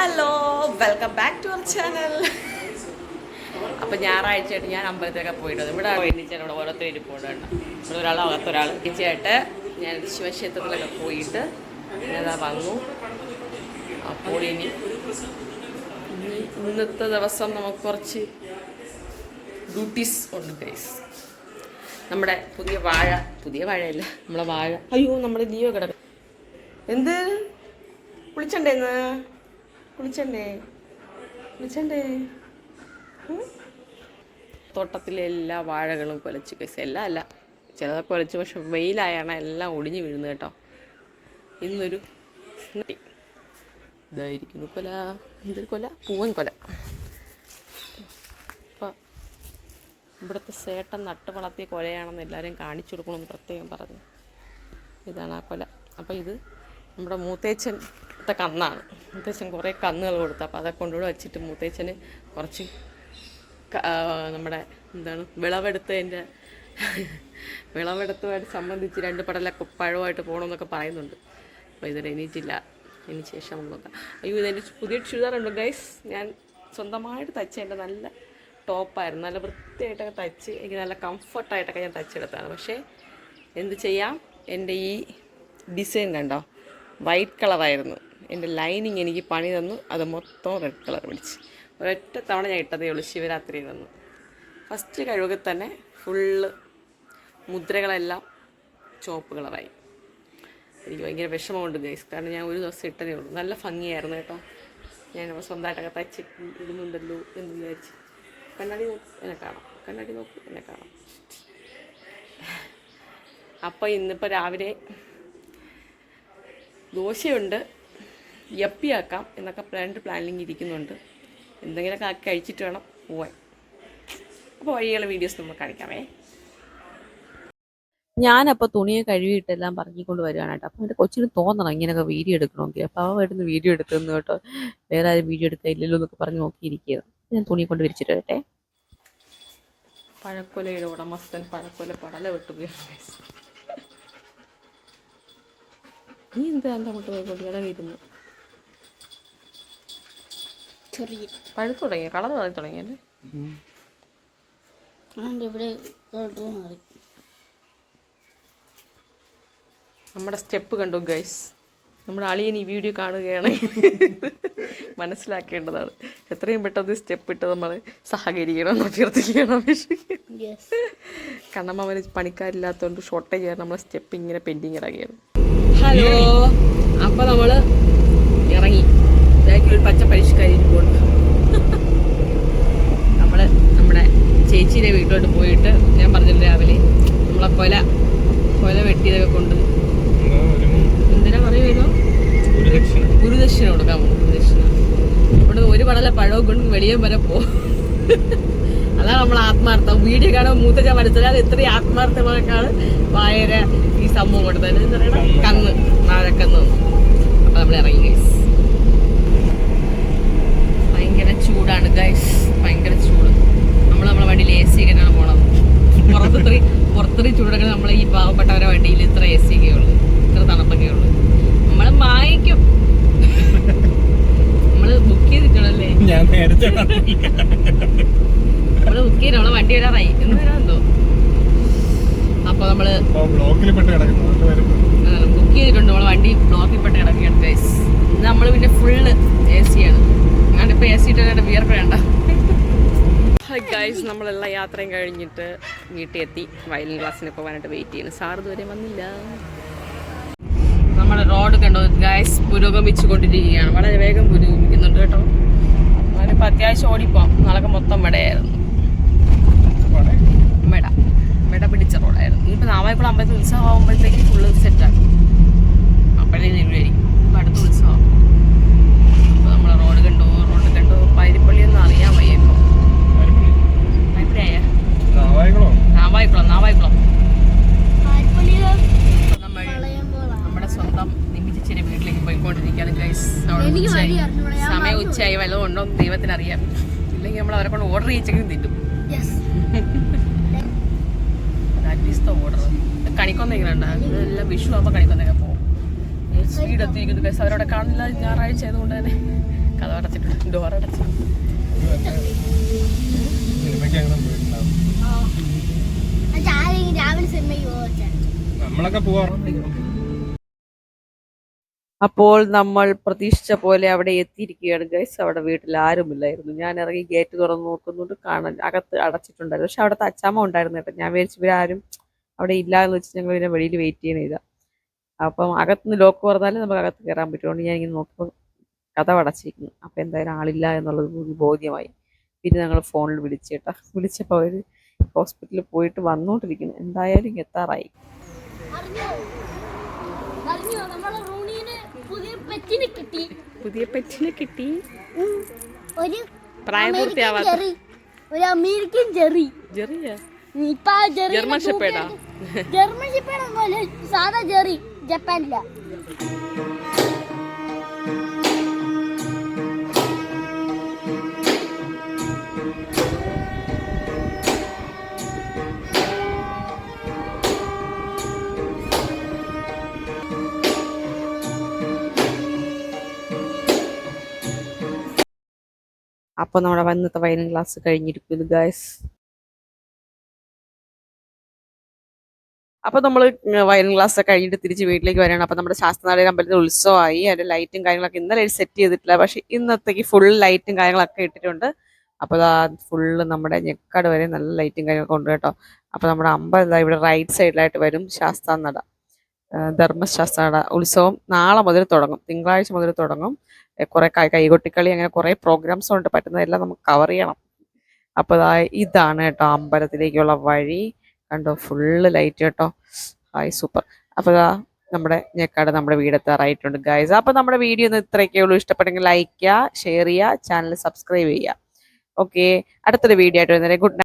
Hello welcome back to our channel അപ്പം ഞായറാഴ്ചയായിട്ട് ഞാൻ അമ്പലത്തിലൊക്കെ പോയിട്ടുണ്ട്. ഇവിടെ എണ്ണിച്ചാൽ ഇവിടെ ഓരോരുത്തർ ഇരിപ്പുണ്ട് ഇവിടെ ഒരാൾ അകത്തൊരാൾ എത്തിച്ചായിട്ട് ഞാൻ ശിവക്ഷേത്രത്തിലൊക്കെ പോയിട്ട് ഞാനതാ വന്നു. അപ്പോൾ ഇനി ഇനി ഇന്നത്തെ ദിവസം നമുക്ക് കുറച്ച് ഡ്യൂട്ടീസ് ഉണ്ട് ഗൈസ് നമ്മുടെ പുതിയ വാഴ പുതിയ വാഴയല്ല നമ്മളെ വാഴ. അയ്യോ നമ്മുടെ ലിയോ കിടക്കും എന്ത്? കുളിച്ചണ്ടേ ഇന്ന് കുളിച്ചണ്ടേ? കുളിച്ചണ്ടേ തോട്ടത്തിലെ എല്ലാ വാഴകളും കൊലച്ചു കേസ് എല്ലാം അല്ല. ചിലതൊക്കെ കൊലച്ചു പക്ഷെ വെയിലായാണ് എല്ലാം ഒടിഞ്ഞു വീഴുന്നത് കേട്ടോ. ഇന്നൊരു. ഇതായിരിക്കുന്നു കൊല. എന്തൊരു കൊല. പൂവൻ കൊല. അപ്പം ഇവിടുത്തെ സേട്ടൻ നട്ട് വളർത്തിയ കൊലയാണെന്ന് എല്ലാവരും കാണിച്ചു കൊടുക്കണമെന്ന് പ്രത്യേകം പറഞ്ഞു. ഇതാണ് ആ കൊല. അപ്പോൾ ഇത് നമ്മുടെ മൂത്തേച്ചന്റെ കന്നാണ്. മുത്തച്ഛൻ കുറേ കന്നുകൾ കൊടുത്തു അപ്പോൾ അതൊക്കെ കൊണ്ടുകൂടെ വെച്ചിട്ട് മുത്തച്ഛന് കുറച്ച് നമ്മുടെ എന്താണ് വിളവെടുത്തതിന്റെ വിളവെടുത്തതുമായിട്ട് സംബന്ധിച്ച് രണ്ട് പടലൊക്കെ പഴമായിട്ട് പോകണമെന്നൊക്കെ പറയുന്നുണ്ട്. അപ്പോൾ ഇതുവരെ എണീറ്റില്ല. ഇനി ശേഷം നോക്കാം അയ്യോ ഇതെന്റെ പുതിയ ചുരിദാറുണ്ട് ഗൈസ്? ഞാൻ സ്വന്തമായിട്ട് തച്ച എന്റെ നല്ല ടോപ്പായിരുന്നു. നല്ല വൃത്തിയായിട്ടൊക്കെ തച്ച് എനിക്ക് നല്ല കംഫർട്ടായിട്ടൊക്കെ ഞാൻ തച്ചെടുത്താണ് പക്ഷേ എന്ത് ചെയ്യാം? എന്റെ ഈ ഡിസൈൻ കണ്ടോ? വൈറ്റ് കളറായിരുന്നു. എന്റെ ലൈനിങ് എനിക്ക് പണി തന്നു. അത് മൊത്തം റെഡ് കളർ പിടിച്ച്. ഒരൊറ്റ തവണ ഞാൻ ഇട്ടതേ ഉള്ളൂ ശിവരാത്രി തന്നു. ഫസ്റ്റ് കഴിവൊക്കെ തന്നെ ഫുള്ള് മുദ്രകളെല്ലാം ചോപ്പ് കളറായി എനിക്ക് ഭയങ്കര വിഷമമുണ്ട് ഗൈസ് കാരണം ഞാൻ ഒരു ദിവസം ഇട്ടതേ ഉള്ളൂ. നല്ല ഭംഗിയായിരുന്നു കേട്ടോ. ഞാൻ സ്വന്തമായിട്ടൊക്കെ തച്ച് ഇടുന്നുണ്ടല്ലോ എന്ന് വിചാരിച്ച്. കണ്ണാടി നോക്ക് എന്നെ കാണാം. കണ്ണാടി നോക്ക് എന്നെ കാണാം. അപ്പോൾ ഇന്നിപ്പോൾ രാവിലെ ദോശയുണ്ട്. യപ്പിയാക്കാം എന്നൊക്കെ രണ്ട് പ്ലാനിങ് ഇരിക്കുന്നുണ്ട്. എന്തെങ്കിലുമൊക്കെ ആക്കി കഴിച്ചിട്ട് വേണം പോവാൻ. അപ്പോൾ വഴിയുള്ള വീഡിയോസ് നമ്മൾ കാണിക്കാമേ. ഞാനപ്പോൾ തുണിയെ കഴുകിയിട്ടെല്ലാം പറഞ്ഞിക്കൊണ്ട് വരികയാണ് കേട്ടോ. അപ്പോൾ എന്റെ കൊച്ചിന് തോന്നണം ഇങ്ങനെയൊക്കെ വീഡിയോ എടുക്കണമെങ്കിൽ. അപ്പോൾ അവ വരുന്ന വീഡിയോ എടുക്കുന്നു കേട്ടോ. വേറെ ആരും വീഡിയോ എടുക്കാനില്ലല്ലോ എന്നൊക്കെ പറഞ്ഞ് നോക്കിയിരിക്കുകയാണ്. ഞാൻ തുണി കൊണ്ട് വിരിച്ചിട്ട് വരട്ടെ. പഴക്കൊലയുടെ ഉടമസ്ഥൻ പഴക്കൊല പടല വെട്ടുകയാണ് നീ എന്താ എന്റെ അങ്ങോട്ട് പോയിക്കൊണ്ട് പഴുത്തു തുടങ്ങി കളർ തുടങ്ങി തുടങ്ങിയല്ലേ ഇവിടെ മാറി. നമ്മുടെ സ്റ്റെപ്പ് കണ്ടു ഗൈസ്? നമ്മുടെ അളിയൻ ഈ വീഡിയോ കാണുകയാണ്. മനസ്സിലാക്കേണ്ടതാണ്. എത്രയും പെട്ടെന്ന് സ്റ്റെപ്പ് ഇട്ട് നമ്മൾ സഹകരിക്കണം അഭ്യർത്ഥിക്കണം അപേക്ഷിക്കണം അവന് കണ്ണമ്മ പണിക്കാരില്ലാത്തതുകൊണ്ട് ഷോർട്ടേജ് ചെയ്യാൻ നമ്മളെ സ്റ്റെപ്പ് ഇങ്ങനെ പെൻഡിങ് ഇറങ്ങിയത് ഹലോ അപ്പോൾ നമ്മൾ ഇറങ്ങി ബാക്കിൽ ഒരു പച്ച പരിഷ്കാരി ഇരിപ്പുണ്ട് നമ്മൾ നമ്മുടെ ചേച്ചീന്റെ വീട്ടിലോട്ട് പോയിട്ട് ഞാൻ പറഞ്ഞില്ല രാവിലെ നമ്മളെ കൊല കൊല വെട്ടിയതൊക്കെ കൊണ്ട്. എന്തിനാ പറയുമല്ലോ ഗുരുദക്ഷിണ. കൊടുക്കാൻ പോകും ഗുരുദക്ഷിണ. ഇവിടെ ഒരു പടല പഴവും കൊണ്ട് വെളിയം വരെ പോ. അതാണ് നമ്മൾ ആത്മാർത്ഥം. വീഡിയോ കാണുമ്പോൾ മൂത്തച്ഛ മനസ്സിലാതെ ഇത്രയും ആത്മാർത്ഥമാക്കാണ് വായര ഈ സംഭവം കൊടുത്തത്. കന്ന്. നാഴക്കന്ന്. അപ്പൊ നമ്മൾ ഇറങ്ങി. ചൂടാണ് ഗൈസ് ഭയങ്കര ചൂട്. നമ്മൾ നമ്മളെ വണ്ടിയിൽ എ സി ഒക്കെയാണ് പോണത് പുറത്തിത്ര പുറത്തൊരു ചൂടൊക്കെ നമ്മൾ ഈ പാവപ്പെട്ടവരെ വണ്ടിയിൽ ഇത്ര എ സി ഒക്കെ ഉള്ളു. ഇത്ര തണുപ്പൊക്കെ ഉള്ളു. നമ്മൾ വാങ്ങിക്കും. നമ്മൾ ബുക്ക് ചെയ്തിട്ടുള്ളല്ലേ ഞാൻ നേരത്തെ നമ്മൾ ബുക്ക് ചെയ്തു നമ്മളെ വണ്ടി വരാറായി. എന്ന് വരാമെന്തോ അപ്പൊ നമ്മൾ ബുക്ക് ചെയ്തിട്ടുണ്ട്. നമ്മളെ വണ്ടി ബ്ലോക്കിൽ പെട്ട് കിടക്കുകയാണ് ഗൈസ് ഇത് നമ്മൾ പിന്നെ ഫുള്ള് എ സി ആണ് ഞാൻ ഇപ്പൊ എ സി ഇട്ട് വിയർപ്പ് വേണ്ട ഗൈസ് നമ്മളെല്ലാ യാത്രയും കഴിഞ്ഞിട്ട് വീട്ടിൽ എത്തി വയലിൻ ക്ലാസ്സിന് പോകാനായിട്ട് വെയിറ്റ് ചെയ്യുന്നു. സാർ ഇതുവരെ വന്നില്ല. നമ്മുടെ റോഡ് കണ്ടോ. ഗൈസ് പുരോഗമിച്ചു കൊണ്ടിരിക്കുകയാണ് വളരെ വേഗം പുരോഗമിക്കുന്നുണ്ട് കേട്ടോ. ഞാനിപ്പോൾ അത്യാവശ്യം ഓടിപ്പോം നാളെ മൊത്തം മെടയായിരുന്നു. മെട. മെട. പിടിച്ച റോഡായിരുന്നു ഇനിയിപ്പോൾ ഇപ്പോൾ അമ്പലത്തിൽ ഉത്സവം ആകുമ്പോഴത്തേക്ക് ഫുള്ള് സെറ്റാണ് അപ്പോഴേ നെല്ലുവരിക്കും ഇപ്പം അടുത്ത ഉത്സവം അപ്പോൾ നമ്മൾ റോഡ് കണ്ടു റോഡ് കണ്ടു പാരിപ്പള്ളി ഒന്നും അറിയാൻ വയ്യ ഇപ്പോൾ പാരിപ്പള്ളിയായ നാവായകളോ നാവായക്കുളം നാവായക്കുളം പാൽപ്പൊടിയോ ഇപ്പം നമ്മൾ കളയുമ്പോഴാണ് നമ്മുടെ സ്വന്തം നിമിച്ചിച്ചിരി വീട്ടിലേക്ക് പോയിക്കൊണ്ടിരിക്കുകയാണ് ഗൈസ് അവിടെ എനിക്ക് ഉച്ചയായി സമയം ഉച്ചയായി വല്ലതും ഉണ്ടോ ദൈവത്തിന് അറിയാം. ഇല്ലെങ്കിൽ നമ്മൾ അവരെ കൊണ്ട് ഓർഡർ ചെയ്യിച്ചെങ്കിലും തിന്നും. ഓർഡർ കണിക്കൊന്ന ഇങ്ങനെ ഇതെല്ലാം വിഷു ആകുമ്പോൾ കണിക്കൊന്നൊക്കെ പോകും സ്പീഡ് എത്തിയിരിക്കുന്നു. ഗൈസ് അവരവിടെ കാണില്ല ഞായറാഴ്ച ആയതുകൊണ്ട് തന്നെ കഥ അടച്ചിട്ടുണ്ട്. ഡോർ അടച്ചു നമ്മളൊക്കെ പോവാറുണ്ട്. അപ്പോൾ നമ്മൾ പ്രതീക്ഷിച്ച പോലെ അവിടെ എത്തിയിരിക്കുകയാണ്. ഗൈസ് അവിടെ വീട്ടിൽ ആരുമില്ലായിരുന്നു. ഞാൻ ഇറങ്ങി ഗേറ്റ് തുറന്ന് നോക്കുന്നുണ്ട്. കാണാൻ അകത്ത് അടച്ചിട്ടുണ്ടായിരുന്നു. പക്ഷെ അവിടുത്തെ അച്ചാമ്മ ഉണ്ടായിരുന്നു കേട്ടോ. ഞാൻ വിചാരിച്ചു ആരും അവിടെ ഇല്ല എന്ന് വെച്ച് ഞങ്ങൾ ഇതിനെ വെളിയിൽ വെയിറ്റ് ചെയ്യണ ഇതാ അപ്പം അകത്തുനിന്ന് ലോക്ക് പറഞ്ഞാലും നമുക്ക് അകത്ത് കയറാൻ പറ്റുള്ളൂ ഞാൻ ഇങ്ങനെ നോക്കുമ്പോൾ കഥ അടച്ചിരിക്കുന്നു അപ്പം എന്തായാലും ആളില്ല എന്നുള്ളത് ബോധ്യമായി. പിന്നെ ഞങ്ങൾ ഫോണിൽ വിളിച്ചേട്ടാ വിളിച്ചപ്പോൾ അവർ ഹോസ്പിറ്റലിൽ പോയിട്ട് വന്നുകൊണ്ടിരിക്കുന്നു എന്തായാലും എത്താറായി അറിഞ്ഞോ അറിഞ്ഞോ നമ്മളെ റൂണീന് പുതിയ പെറ്റിനെ കിട്ടി. പുതിയ പെറ്റിനെ കിട്ടി. ഒരു പ്രായപൂർത്തിയാവാത്ത ഒരു അമേരിക്കൻ ജെറി. ജെറിയാ? ജർമ്മൻ? ജർമ്മൻ സാധാ ജെറി. ജപ്പാനില. അപ്പൊ നമ്മുടെ ഇന്നത്തെ വൈൻ ക്ലാസ് കഴിഞ്ഞിരിക്കുന്നു ഗായ്സ് അപ്പൊ നമ്മൾ വയലിൻ ക്ലാസ് ഒക്കെ കഴിഞ്ഞിട്ട് തിരിച്ച് വീട്ടിലേക്ക് വരികയാണ്. അപ്പൊ നമ്മുടെ ശാസ്ത്രനാടക അമ്പലത്തിൽ ഉത്സവമായി. അതിന്റെ ലൈറ്റും കാര്യങ്ങളൊക്കെ ഇന്നലെ സെറ്റ് ചെയ്തിട്ടില്ല. പക്ഷെ ഇന്നത്തേക്ക് ഫുൾ ലൈറ്റും കാര്യങ്ങളൊക്കെ ഇട്ടിട്ടുണ്ട്. അപ്പൊ അതാ ഫുള്ള് നമ്മുടെ ഞെക്കാട് വരെ നല്ല ലൈറ്റും കാര്യങ്ങളൊക്കെ ഉണ്ട് കേട്ടോ. അപ്പൊ നമ്മുടെ അമ്പലം ഇവിടെ റൈറ്റ് സൈഡിലായിട്ട് വരും ശാസ്താനട ധർമ്മശാസ്ത്രനട ഉത്സവം നാളെ മുതൽ തുടങ്ങും. തിങ്കളാഴ്ച മുതൽ തുടങ്ങും. കുറേ കൈകൊട്ടിക്കളി അങ്ങനെ കുറേ പ്രോഗ്രാംസ് ഉണ്ട്. പറ്റുന്നതെല്ലാം നമുക്ക് കവർ ചെയ്യണം. അപ്പോൾ ഇതാണ് കേട്ടോ അമ്പലത്തിലേക്കുള്ള വഴി. കണ്ടോ ഫുള്ള് ലൈറ്റ് കേട്ടോ. ഹായ് സൂപ്പർ അപ്പോൾ അതാ നമ്മുടെ ഞെക്കാട് നമ്മുടെ വീടെത്താറായിട്ടുണ്ട് ഗൈസ് അപ്പോൾ നമ്മുടെ വീഡിയോ ഒന്ന് ഇത്രയൊക്കെ ഉള്ളൂ. ഇഷ്ടപ്പെട്ടെങ്കിൽ ലൈക്ക് ചെയ്യുക ഷെയർ ചെയ്യുക ചാനൽ സബ്സ്ക്രൈബ് ചെയ്യുക. ഓക്കെ അടുത്തൊരു വീഡിയോ ആയിട്ട് വരുന്നേരം ഗുഡ്